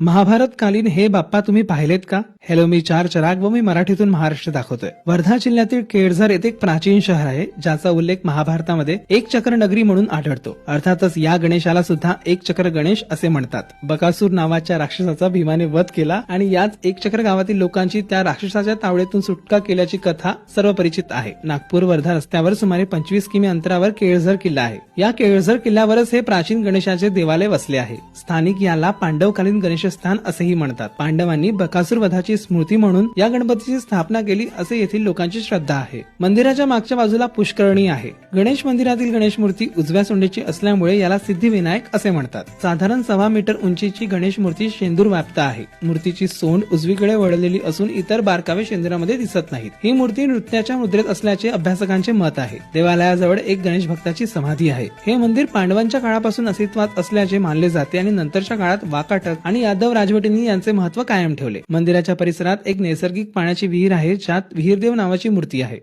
महाभारतकालीन हे बाप्पा तुम्ही पाहिलेत का? हॅलो मी चार चराग व मी मराठीतून महाराष्ट्र दाखवतोय. वर्धा जिल्ह्यातील केळझर येथे एक प्राचीन शहर आहे ज्याचा उल्लेख महाभारतामध्ये एक चक्र नगरी म्हणून आढळतो. अर्थातच या गणेशाला सुद्धा एक चक्र गणेश असे म्हणतात. बकासूर नावाच्या राक्षसाचा भीमाने वध केला आणि याच एक चक्र गावातील लोकांची त्या राक्षसाच्या तावडीतून सुटका केल्याची कथा सर्व परिचित आहे. नागपूर वर्धा रस्त्यावर सुमारे पंचवीस किमी अंतरावर केळझर किल्ला आहे. या केळझर किल्ल्यावरच हे प्राचीन गणेशाचे देवालय वसले आहे. स्थानिक याला पांडवकालीन गणेश स्थान असेही म्हणतात. पांडवांनी बकासूर वधाची स्मृती म्हणून या गणपतीची स्थापना केली असे येथील लोकांची श्रद्धा आहे. मंदिराच्या मागच्या बाजूला पुष्करणी आहे. गणेश मंदिरातील गणेश मूर्ती उजव्या सोंडेची असल्यामुळे याला सिद्धिविनायक असे म्हणतात. साधारण सव्वा मीटर उंचीची गणेश मूर्ती शेंदूर व्याप्त आहे. मूर्तीची सोंड उजवीकडे वळलेली असून इतर बारकावे शेंदुरामध्ये दिसत नाहीत. ही मूर्ती नृत्याच्या मुद्रेत असल्याचे अभ्यासकांचे मत आहे. देवालयाजवळ एक गणेश भक्ताची समाधी आहे. हे मंदिर पांडवांच्या काळापासून अस्तित्वात असल्याचे मानले जाते आणि नंतरच्या काळात वाकाटक आणि यादव राजवटींनी यांचे महत्त्व कायम ठेवले. मंदिराच्या परिसरात एक नैसर्गिक पाण्याची विहीर आहे ज्यात विहीरदेव नावाची मूर्ती आहे.